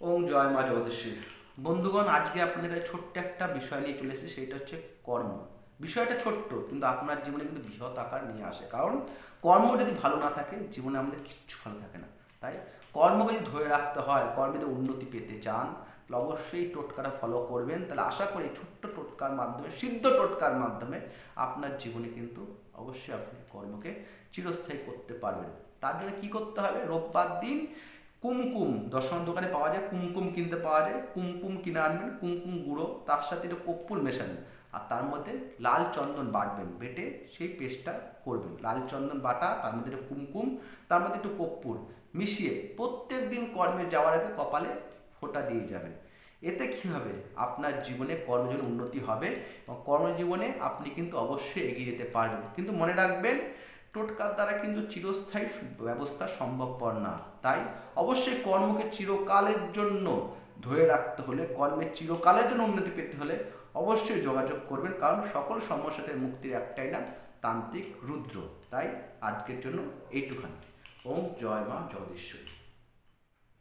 ওম জয় মা জগদীশ্বরী বন্ধুগণ, আজকে আপনাদের কাছে ছোট্ট একটা বিষয় নিয়ে চলে এসেছি, সেটা হচ্ছে কর্ম। বিষয়টা ছোট্ট, কিন্তু আপনার জীবনে কিন্তু বৃহৎ আকার নিয়ে আসে। কারণ, কর্ম যদি ভালো না থাকে, জীবনে আমাদের কিচ্ছু ভালো থাকে না। তাই কর্মকে যদি ধরে রাখতে হয় কর্মীতে উন্নতি পেতে চান, তাহলে অবশ্যই টোটকাটা ফলো করবেন। তাহলে আশা করি ছোট্ট টোটকার মাধ্যমে, সিদ্ধ টোটকার মাধ্যমে আপনার জীবনে কিন্তু অবশ্যই আপনি কর্মকে চিরস্থায়ী করতে পারবেন। তার জন্য কী করতে হবে? রোববার দিন কুমকুম দর্শন দোকানে পাওয়া যায়, কুমকুম কিনতে পাওয়া যায়, কুমকুম কিনে আনবেন, কুমকুম গুঁড়ো, তার সাথে একটু কর্পূর মেশাবেন, আর তার মধ্যে লাল চন্দন বাটবেন, বেটে সেই পেস্টটা করবেন, লাল চন্দন বাটা, তার মধ্যে একটু কুমকুম, তার মধ্যে একটু কর্পূর মিশিয়ে প্রত্যেক দিন কর্মে যাওয়ার আগে কপালে ফোঁটা দিয়ে যাবেন। এতে কী হবে? আপনার জীবনে কর্মজীবনে উন্নতি হবে এবং কর্মজীবনে আপনি কিন্তু অবশ্যই এগিয়ে যেতে পারবেন। কিন্তু মনে রাখবেন টোটকার দ্বারা কিন্তু চিরস্থায়ী ব্যবস্থা সম্ভবপর না। তাই অবশ্যই কর্মকে চিরকালের জন্য ধরে রাখতে হলে কর্মের চিরকালের জন্য উন্নতি পেতে হলে অবশ্যই যোগাযোগ করবেন, কারণ সকল সমস্যাতে মুক্তির একটাই নাম, তান্ত্রিক রুদ্র। তাই আজকের জন্য এইটুখানি। ওম জয় মা জগদীশ্বরী।